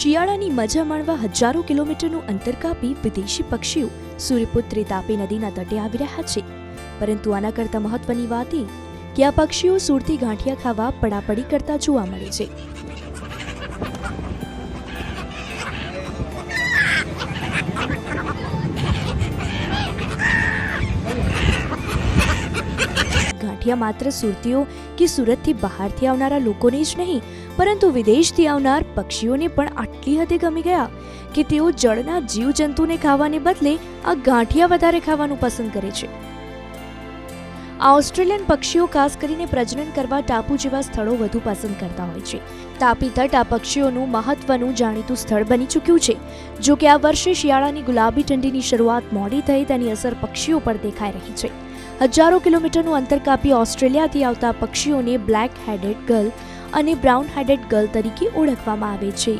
શિયાળાની મજા માણવા હજારો કિલોમીટરનું અંતર કાપી વિદેશી પક્ષીઓ સૂર્યપુત્રી તાપી નદીના તટે આવી રહ્યા છે. પરંતુ આના કરતાં મહત્વની વાત એ કે આ પક્ષીઓ સુરતી ગાંઠિયા ખાવા પડાપડી કરતા જોવા મળે છે. ગાંઠિયા માત્ર સુરતીઓ કે સુરતથી બહારથી આવનારા લોકોને જ નહીં, પરંતુ વિદેશથી આવનાર પક્ષીઓને પણ આટલી હદે ગમી ગયા કે તેઓ જળના જીવજંતુને ખાવાને બદલે આ ગાંઠિયા વધારે ખાવાનું પસંદ કરે છે. આ ઓસ્ટ્રેલિયન પક્ષીઓ ખાસ કરીને પ્રજનન કરવા ટાપુ જેવા સ્થળો વધુ પસંદ કરતા હોય છે. તાપી તટ આ પક્ષીઓનું મહત્વનું જાણીતું સ્થળ બની ચૂક્યું છે જો કે આ વર્ષે શિયાળાની ગુલાબી ઠંડીની શરૂઆત મોડી થઈ તેની અસર પક્ષીઓ પર દેખાઈ રહી છે. હજારો કિલોમીટરનું અંતર કાપી ઓસ્ટ્રેલિયાથી આવતા પક્ષીઓને બ્લેક હેડેડ ગર્લ અને બ્રાઉન હેડેડ ગર્લ તરીકે ઓળખવામાં આવે છે.